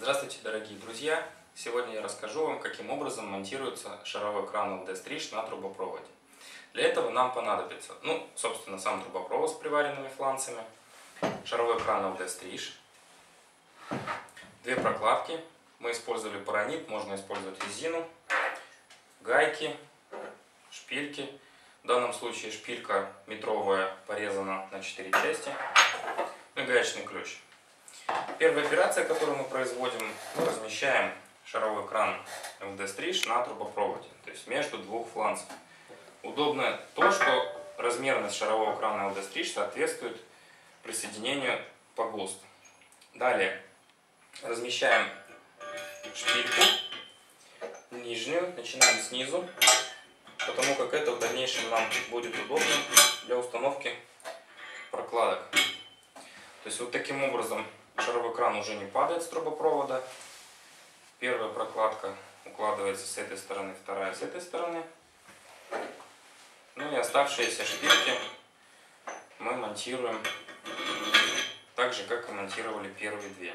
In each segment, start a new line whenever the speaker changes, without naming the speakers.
Здравствуйте, дорогие друзья! Сегодня я расскажу вам, каким образом монтируется шаровой кран LD стриж на трубопроводе. Для этого нам понадобится, ну, собственно, сам трубопровод с приваренными фланцами, шаровой кран LD стриж, две прокладки, мы использовали паранит, можно использовать резину, гайки, шпильки. В данном случае шпилька метровая порезана на 4 части, ну и гаечный ключ. Первая операция, которую мы производим, мы размещаем шаровой кран LD Стриж на трубопроводе, то есть между двух фланцев. Удобно то, что размерность шарового крана LD Стриж соответствует присоединению по ГОСТ. Далее размещаем шпильку нижнюю, начинаем снизу, потому как это в дальнейшем нам будет удобно для установки прокладок. То есть вот таким образом Шаровой кран уже не падает с трубопровода. Первая прокладка укладывается с этой стороны, вторая с этой стороны. Ну и оставшиеся шпильки мы монтируем так же, как и монтировали первые две.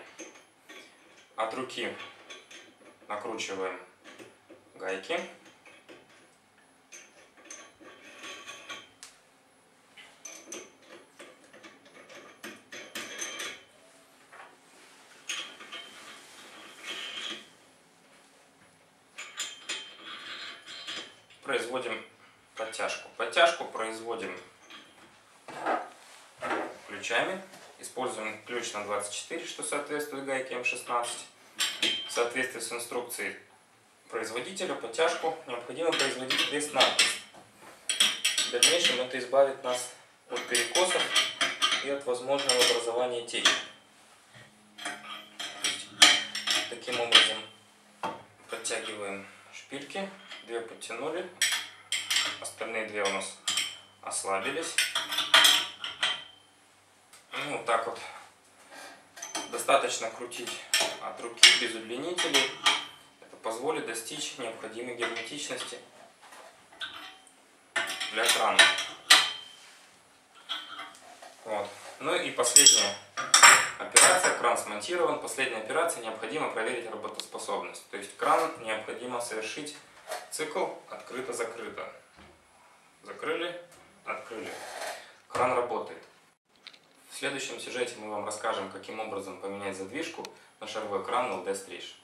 От руки накручиваем гайки. Производим подтяжку. Подтяжку производим ключами. Используем ключ на 24, что соответствует гайке М16. В соответствии с инструкцией производителя подтяжку необходимо производить крест-накрест. В дальнейшем это избавит нас от перекосов и от возможного образования течи. Таким образом подтягиваем шпильки, две подтянули, остальные две у нас ослабились. Ну, вот так вот. Достаточно крутить от руки, без удлинителей. Это позволит достичь необходимой герметичности для крана. Вот. Ну и последняя операция, кран смонтирован. Последняя операция, необходимо проверить работоспособность. То есть кран необходимо совершить цикл открыто-закрыто. Закрыли, открыли. Кран работает. В следующем сюжете мы вам расскажем, каким образом поменять задвижку на шаровой кран LD Стриж.